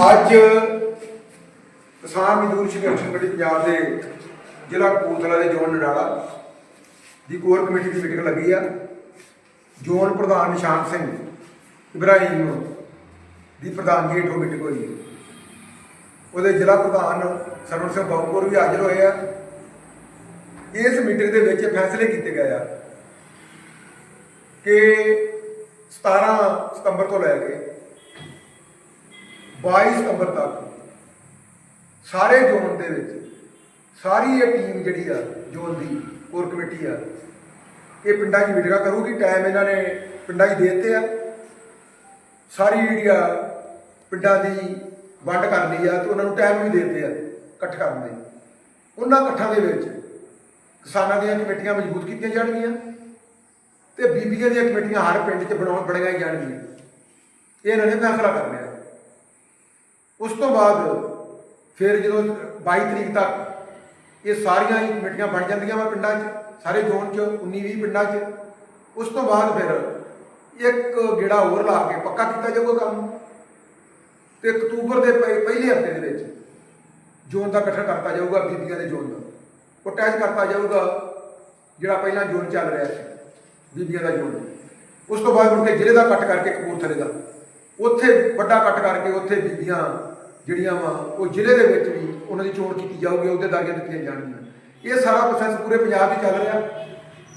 ਅੱਜ ਕਿਸਾਨ ਮਜ਼ਦੂਰ ਸੰਘਰਸ਼ ਕਮੇਟੀ ਪੰਜਾਬ ਦੇ ਜ਼ਿਲ੍ਹਾ ਕਪੂਰਥਲਾ ਦੇ ਜ਼ੋਨ ਨਡਾਲਾ ਦੀ ਕੋਰ ਕਮੇਟੀ ਦੀ ਮੀਟਿੰਗ ਲੱਗੀ ਆ। ਜ਼ੋਨ ਪ੍ਰਧਾਨ ਨਿਸ਼ਾਨ ਸਿੰਘ ਇਬਰਾਹੀਮ ਦੀ ਪ੍ਰਧਾਨਗੀ ਹੇਠੋਂ ਮੀਟਿੰਗ ਹੋਈ ਉਹਦੇ ਜ਼ਿਲ੍ਹਾ ਪ੍ਰਧਾਨ ਸਰਵਣ ਸਿੰਘ ਬਾਬੂਪੁਰ ਵੀ ਹਾਜ਼ਰ ਹੋਏ ਆ। ਇਸ ਮੀਟਿੰਗ ਦੇ ਵਿੱਚ ਫੈਸਲੇ ਕੀਤੇ ਗਏ ਆ ਕਿ 17 ਸਤੰਬਰ ਤੋਂ ਲੈ ਕੇ 22 ਸਤੰਬਰ ਤੱਕ। ਸਾਰੇ ਜ਼ੋਨ ਦੇ ਵਿੱਚ, ਸਾਰੀ ਇਹ ਟੀਮ ਜਿਹੜੀ ਆ, ਜ਼ੋਨ ਦੀ ਕੋਰ ਕਮੇਟੀ ਆ, ਇਹ ਪਿੰਡਾਂ 'ਚ ਮੀਟਿੰਗਾਂ ਕਰੂਗੀ। ਟਾਈਮ ਇਹਨਾਂ ਨੇ ਪਿੰਡਾਂ 'ਚ ਦੇ ਦਿੱਤੇ ਆ। ਸਾਰੀ ਜਿਹੜੀ ਆ, ਪਿੰਡਾਂ ਦੀ ਵੰਡ ਕਰ ਲਈ ਆ ਤੇ ਉਹਨਾਂ ਨੂੰ ਟਾਈਮ ਵੀ ਦੇ ਦਿੱਤੇ ਆ, ਇਕੱਠ ਕਰਨ ਦੇ। ਉਹਨਾਂ ਇਕੱਠਾਂ ਦੇ ਵਿੱਚ ਕਿਸਾਨਾਂ ਦੀਆਂ ਕਮੇਟੀਆਂ ਮਜ਼ਬੂਤ ਕੀਤੀਆਂ ਜਾਣਗੀਆਂ ਤੇ ਬੀਬੀਆਂ ਦੀਆਂ ਕਮੇਟੀਆਂ ਹਰ ਪਿੰਡ 'ਚ ਬਣਾਉਣ ਬਣਾਈਆਂ ਜਾਣਗੀਆਂ। ਇਹ ਇਹਨਾਂ ਨੇ ਫੈਸਲਾ ਕਰ ਲਿਆ। ਉਸ ਤੋਂ ਬਾਅਦ ਫਿਰ ਜਦੋਂ 22 ਤਰੀਕ ਤੱਕ ਇਹ ਸਾਰੀਆਂ ਹੀ ਕਮੇਟੀਆਂ ਬਣ ਜਾਂਦੀਆਂ ਵਾ ਪਿੰਡਾਂ 'ਚ, ਸਾਰੇ ਜ਼ੋਨ 'ਚ 19 20 ਪਿੰਡਾਂ 'ਚ, ਉਸ ਤੋਂ ਬਾਅਦ ਫਿਰ ਇੱਕ ਗੇੜਾ ਹੋਰ ਲਾ ਕੇ ਪੱਕਾ ਕੀਤਾ ਜਾਊਗਾ ਕੰਮ। ਤੇ ਅਕਤੂਬਰ ਦੇ ਪਹਿ- ਪਹਿਲੇ ਹਫ਼ਤੇ ਦੇ ਵਿੱਚ ਜ਼ੋਨ ਦਾ ਗਠਨ ਕਰਤਾ ਜਾਊਗਾ, ਬੀਬੀਆਂ ਦੇ ਜ਼ੋਨ ਦਾ। ਉਹ ਅਟੈਚ ਕਰਤਾ ਜਾਊਗਾ, ਜਿਹੜਾ ਪਹਿਲਾਂ ਜ਼ੋਨ ਚੱਲ ਰਿਹਾ ਸੀ, ਬੀਬੀਆਂ ਦਾ ਜ਼ੋਨ। ਉਸ ਤੋਂ ਬਾਅਦ ਮੁੜ ਕੇ ਜ਼ਿਲ੍ਹੇ ਦਾ ਕੱਟ ਕਰਕੇ ਕਪੂਰਥਲੇ ਦਾ। ਉੱਥੇ ਵੱਡਾ ਕੱਟ ਕਰਕੇ ਉੱਥੇ ਬੀਬੀਆਂ ਜਿਹੜੀਆਂ ਵਾ, ਉਹ ਜ਼ਿਲ੍ਹੇ ਦੇ ਵਿੱਚ ਵੀ ਉਹਨਾਂ ਦੀ ਚੋਣ ਕੀਤੀ ਜਾਊਗੀ, ਉਹਦੇ ਅਹੁਦੇਦਾਰੀਆਂ ਦਿੱਤੀਆਂ ਜਾਣਗੀਆਂ। ਇਹ ਸਾਰਾ ਪ੍ਰੋਸੈਸ ਪੂਰੇ ਪੰਜਾਬ 'ਚ ਚੱਲ ਰਿਹਾ।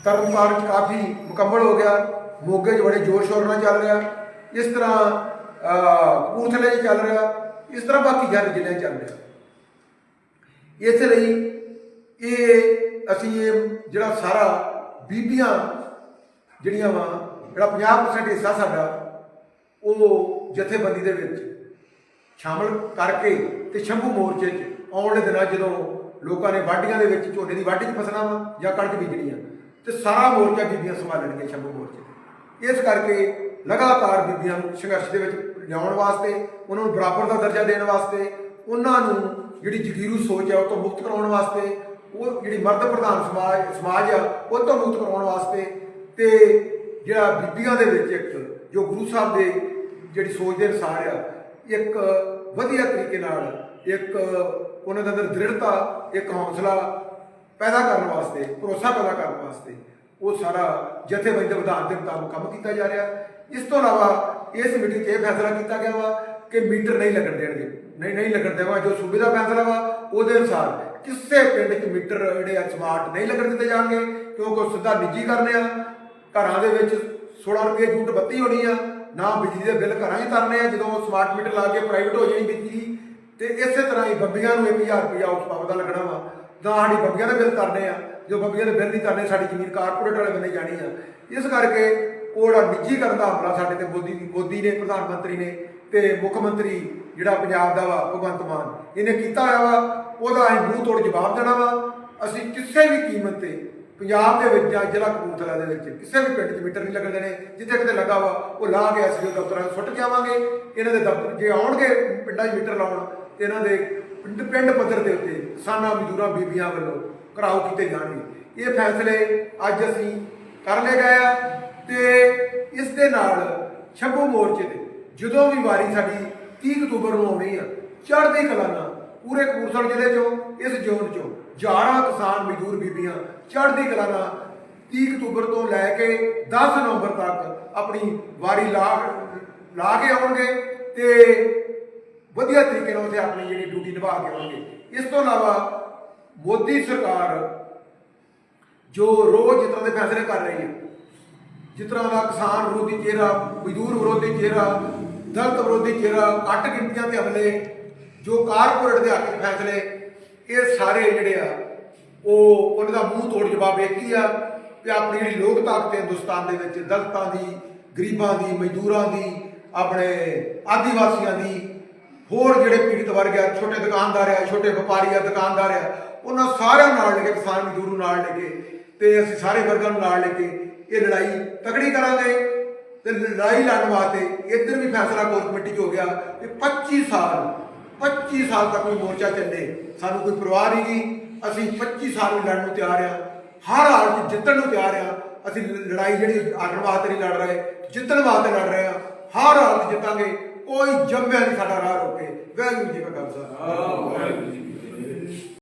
ਤਰਨਤਾਰਨ 'ਚ ਕਾਫੀ ਮੁਕੰਮਲ ਹੋ ਗਿਆ। ਮੋਗੇ 'ਚ ਬੜੇ ਜ਼ੋਰ ਸ਼ੋਰ ਨਾਲ ਚੱਲ ਰਿਹਾ। ਇਸ ਤਰ੍ਹਾਂ ਕਪੂਰਥਲੇ 'ਚ ਚੱਲ ਰਿਹਾ। ਇਸ ਤਰ੍ਹਾਂ ਬਾਕੀ ਸਾਰੇ ਜ਼ਿਲ੍ਹਿਆਂ 'ਚ ਚੱਲ ਰਿਹਾ। ਇਸ ਲਈ ਇਹ ਅਸੀਂ ਇਹ ਜਿਹੜਾ ਸਾਰਾ ਬੀਬੀਆਂ ਜਿਹੜੀਆਂ ਵਾ, ਜਿਹੜਾ 50% ਹਿੱਸਾ ਸਾਡਾ, ਉਹ ਜਥੇਬੰਦੀ ਦੇ ਵਿੱਚ ਸ਼ਾਮਲ ਕਰਕੇ ਤੇ ਸ਼ੰਭੂ ਮੋਰਚੇ 'ਚ ਆਉਣ ਵਾਲੇ ਦਿਨਾਂ 'ਚ ਜਦੋਂ ਲੋਕਾਂ ਨੇ ਵਾਢੀਆਂ ਦੇ ਵਿੱਚ ਝੋਨੇ ਦੀ ਵਾਢੀ 'ਚ ਫਸਣਾ ਵਾ ਜਾਂ ਕਣਕ ਬੀਜਣੀ ਆ, ਤੇ ਸਾਰਾ ਮੋਰਚਾ ਬੀਬੀਆਂ ਸੰਭਾਲਣਗੀਆਂ ਸ਼ੰਭੂ ਮੋਰਚੇ ਇਸ ਕਰਕੇ ਲਗਾਤਾਰ ਬੀਬੀਆਂ ਨੂੰ ਸੰਘਰਸ਼ ਦੇ ਵਿੱਚ ਲਿਆਉਣ ਵਾਸਤੇ, ਉਹਨਾਂ ਨੂੰ ਬਰਾਬਰ ਦਾ ਦਰਜਾ ਦੇਣ ਵਾਸਤੇ, ਉਹਨਾਂ ਨੂੰ ਜਿਹੜੀ ਜਗੀਰੂ ਸੋਚ ਹੈ ਉਹ ਤੋਂ ਮੁਕਤ ਕਰਾਉਣ ਵਾਸਤੇ, ਉਹ ਜਿਹੜੀ ਮਰਦ ਪ੍ਰਧਾਨ ਸਮਾਜ ਸਮਾਜ ਆ, ਉਹ ਤੋਂ ਮੁਕਤ ਕਰਾਉਣ ਵਾਸਤੇ ਤੇ ਜਿਹੜਾ ਬੀਬੀਆਂ ਦੇ ਵਿੱਚ ਇੱਕ ਜੋ ਗੁਰੂ ਸਾਹਿਬ ਦੇ ਜਿਹੜੀ ਸੋਚ ਦੇ ਅਨੁਸਾਰ ਆ, ਇੱਕ ਵਧੀਆ ਤਰੀਕੇ ਨਾਲ, ਇੱਕ ਉਹਨਾਂ ਦੇ ਅੰਦਰ ਦ੍ਰਿੜਤਾ, ਇੱਕ ਹੌਸਲਾ ਪੈਦਾ ਕਰਨ ਵਾਸਤੇ, ਭਰੋਸਾ ਪੈਦਾ ਕਰਨ ਵਾਸਤੇ ਉਹ ਸਾਰਾ ਜਥੇਬੰਦੀ ਦੇ ਵਿਧਾਨ ਦੇ ਮੁਤਾਬਕ ਕੰਮ ਕੀਤਾ ਜਾ ਰਿਹਾ। ਇਸ ਤੋਂ ਇਲਾਵਾ ਇਸ ਮੀਟਿੰਗ 'ਚ ਇਹ ਫੈਸਲਾ ਕੀਤਾ ਗਿਆ ਵਾ ਕਿ ਮੀਟਰ ਨਹੀਂ ਲੱਗਣ ਦੇਣਗੇ। ਨਹੀਂ ਨਹੀਂ ਲੱਗਣ ਦੇਵਾ, ਜੋ ਸੂਬੇ ਦਾ ਫੈਸਲਾ ਵਾ, ਉਹਦੇ ਅਨੁਸਾਰ ਕਿਸੇ ਪਿੰਡ 'ਚ ਮੀਟਰ ਜਿਹੜੇ ਆ ਸਮਾਰਟ ਨਹੀਂ ਲੱਗਣ ਦਿੱਤੇ ਜਾਣਗੇ, ਕਿਉਂਕਿ ਉਹ ਸਿੱਧਾ ਨਿੱਜੀ ਕਰਨੇ ਆ। ਘਰਾਂ ਦੇ ਵਿੱਚ 16 ਰੁਪਏ ਯੂਨਿਟ ਬੱਤੀ ਹੋਣੀ ਆ। ਨਾ ਬਿਜਲੀ ਦੇ ਬਿੱਲ ਘਰਾਂ 'ਚ ਤਰਨੇ ਆ, ਜਦੋਂ ਸਮਾਰਟ ਮੀਟਰ ਲਾ ਕੇ ਪ੍ਰਾਈਵੇਟ ਹੋ ਜਾਣੀ ਬਿਜਲੀ, ਤੇ ਇਸੇ ਤਰ੍ਹਾਂ ਹੀ ਬੱਬੀਆਂ ਨੂੰ 1000 ਰੁਪਇਆ ਉਸ ਪਾਵਰ ਦਾ ਲੱਗਣਾ ਵਾ। ਤਾਂ ਸਾਡੀ ਬੱਬੀਆਂ ਦੇ ਬਿੱਲ ਤਰਨੇ ਆ, ਜੋ ਬੱਬੀਆਂ ਦੇ ਬਿੱਲ ਨਹੀਂ ਤਰਨੇ, ਸਾਡੀ ਜ਼ਮੀਨ ਕਾਰਪੋਰੇਟ ਵਾਲੇ ਬੰਨੇ ਜਾਣੀ ਆ। ਇਸ ਕਰਕੇ ਉਹ ਜਿਹੜਾ ਨਿੱਜੀ ਕਰਨ ਦਾ ਹਮਲਾ ਸਾਡੇ ਤੇ ਮੋਦੀ ਮੋਦੀ ਨੇ, ਪ੍ਰਧਾਨ ਮੰਤਰੀ ਨੇ ਤੇ ਮੁੱਖ ਮੰਤਰੀ ਜਿਹੜਾ ਪੰਜਾਬ ਦਾ ਵਾ, ਭਗਵੰਤ ਮਾਨ, ਇਹਨੇ ਕੀਤਾ ਹੋਇਆ ਵਾ। ਉਹਦਾ ਅਸੀਂ ਮੂੰਹ ਤੋੜ ਜਵਾਬ ਦੇਣਾ ਵਾ। ਅਸੀਂ ਕਿਸੇ ਵੀ ਕੀਮਤ ਤੇ ਪੰਜਾਬ ਦੇ ਵਿੱਚ ਜਾਂ ਜ਼ਿਲ੍ਹਾ ਕਪੂਰਥਲਾ ਦੇ ਵਿੱਚ ਕਿਸੇ ਵੀ ਪਿੰਡ 'ਚ ਮੀਟਰ ਨਹੀਂ ਲੱਗਣ ਦੇਣੇ, ਜਿੱਥੇ ਕਿਤੇ ਲੱਗਾ ਵਾ, ਉਹ ਲਾ ਕੇ ਅਸੀਂ ਉਹ ਦਫ਼ਤਰਾਂ 'ਚ ਸੁੱਟ ਜਾਵਾਂਗੇ ਇਹਨਾਂ ਦੇ ਦਫ਼ਤਰ, ਜੇ ਆਉਣਗੇ ਪਿੰਡਾਂ 'ਚ ਮੀਟਰ ਲਾਉਣ, ਤੇ ਇਹਨਾਂ ਦੇ ਪਿੰਡ ਪਿੰਡ ਪੱਧਰ ਦੇ ਉੱਤੇ ਕਿਸਾਨਾਂ, ਮਜ਼ਦੂਰਾਂ, ਬੀਬੀਆਂ ਵੱਲੋਂ ਘਰਾਓ ਕੀਤੇ ਜਾਣਗੇ। ਇਹ ਫੈਸਲੇ ਅੱਜ ਅਸੀਂ ਕਰ ਲਏ ਗਏ ਆ ਤੇ ਇਸ ਦੇ ਨਾਲ ਸ਼ੰਭੂ ਮੋਰਚੇ ਤੇ ਜਦੋਂ ਵੀ ਵਾਰੀ ਸਾਡੀ 30 ਅਕਤੂਬਰ ਨੂੰ ਆਉਣੀ ਆ, ਚੜ੍ਹਦੀ ਕਲਾ ਨਾਲ ਪੂਰੇ ਕਪੂਰਥਲਾ ਜ਼ਿਲ੍ਹੇ ਚੋਂ, ਇਸ ਜ਼ੋਨ ਚੋਂ ਹਜ਼ਾਰਾਂ ਕਿਸਾਨ ਮਜ਼ਦੂਰ ਬੀਬੀਆਂ ਚੜ੍ਹਦੀ ਕਲਾ ਨਾਲ 30 ਅਕਤੂਬਰ ਤੋਂ ਲੈ ਕੇ 10 ਨਵੰਬਰ ਤੱਕ ਆਪਣੀ ਵਾਰੀ ਲਾ ਲਾ ਕੇ ਆਉਣਗੇ ਤੇ ਵਧੀਆ ਤਰੀਕੇ ਨਾਲ ਉੱਥੇ ਆਪਣੀ ਜਿਹੜੀ ਡਿਊਟੀ ਨਿਭਾ ਕੇ ਆਉਣਗੇ। ਇਸ ਤੋਂ ਇਲਾਵਾ ਮੋਦੀ ਸਰਕਾਰ ਜੋ ਰੋਜ਼ ਜਿਸ ਤਰ੍ਹਾਂ ਦੇ ਫੈਸਲੇ ਕਰ ਰਹੀ ਹੈ, ਜਿਸ ਤਰ੍ਹਾਂ ਦਾ ਕਿਸਾਨ ਵਿਰੋਧੀ ਚਿਹਰਾ, ਮਜ਼ਦੂਰ ਵਿਰੋਧੀ ਚਿਹਰਾ, ਦਲਿਤ ਵਿਰੋਧੀ ਚਿਹਰਾ ਘੱਟ ਗਿਣਤੀਆਂ ਤੇ ਹਮਲੇ ਜੋ ਕਾਰਪੋਰੇਟ ਦੇ ਹੱਕ 'ਚ ਫੈਸਲੇ, ਇਹ ਸਾਰੇ ਜਿਹੜੇ ਆ, ਉਹ ਉਹਨਾਂ ਦਾ ਮੂੰਹ ਤੋੜ ਜਵਾਬ ਇੱਕ ਹੀ ਆ ਕਿ ਆਪਣੀ ਜਿਹੜੀ ਲੋਕ ਤਾਕਤ ਹੈ ਹਿੰਦੁਸਤਾਨ ਦੇ ਵਿੱਚ ਦਲਤਾਂ ਦੀ, ਗਰੀਬਾਂ ਦੀ, ਮਜ਼ਦੂਰਾਂ ਦੀ, ਆਪਣੇ ਆਦੀਵਾਸੀਆਂ ਦੀ, ਹੋਰ ਜਿਹੜੇ ਪੀੜਤ ਵਰਗ ਆ, ਛੋਟੇ ਦੁਕਾਨਦਾਰ ਆ, ਛੋਟੇ ਵਪਾਰੀ ਆ, ਦੁਕਾਨਦਾਰ ਆ, ਉਹਨਾਂ ਸਾਰਿਆਂ ਨੂੰ ਨਾਲ ਲੈ ਕੇ, ਕਿਸਾਨ ਮਜ਼ਦੂਰ ਨੂੰ ਨਾਲ ਲੈ ਕੇ ਤੇ ਅਸੀਂ ਸਾਰੇ ਵਰਗਾਂ ਨੂੰ ਨਾਲ ਲੈ ਕੇ ਇਹ ਲੜਾਈ ਤਕੜੀ ਕਰਾਂਗੇ ਤੇ ਲੜਾਈ ਲੜਨ ਵਾਸਤੇ ਇੱਧਰ ਵੀ ਫੈਸਲਾ ਕੋਰ ਕਮੇਟੀ 'ਚ ਹੋ ਗਿਆ ਕਿ 25 ਸਾਲ 25 ਸਾਲ ਤੱਕ ਵੀ ਮੋਰਚਾ ਚੱਲੇ, ਸਾਨੂੰ ਕੋਈ ਪਰਵਾਹ ਨਹੀਂ ਗਈ। ਅਸੀਂ 25 ਸਾਲ ਨੂੰ ਲੜਨ ਨੂੰ ਤਿਆਰ ਆ। ਹਰ ਹਾਲ 'ਚ ਜਿੱਤਣ ਨੂੰ ਤਿਆਰ ਆ। ਅਸੀਂ ਲੜਾਈ ਜਿਹੜੀ ਹਾਰਨ ਵਾਸਤੇ ਨਹੀਂ ਲੜ ਰਹੇ, ਜਿੱਤਣ ਵਾਸਤੇ ਲੜ ਰਹੇ ਆ। ਹਰ ਹਾਲ 'ਚ ਜਿੱਤਾਂਗੇ, ਕੋਈ ਜੰਮਿਆ ਨਹੀਂ ਸਾਡਾ ਰਾਹ ਰੋਕੇ ਵਾਹਿਗੁਰੂ ਜੀ ਕਾ ਖਾਲਸਾ। ਵਾਹਿਗੁਰੂ ਜੀ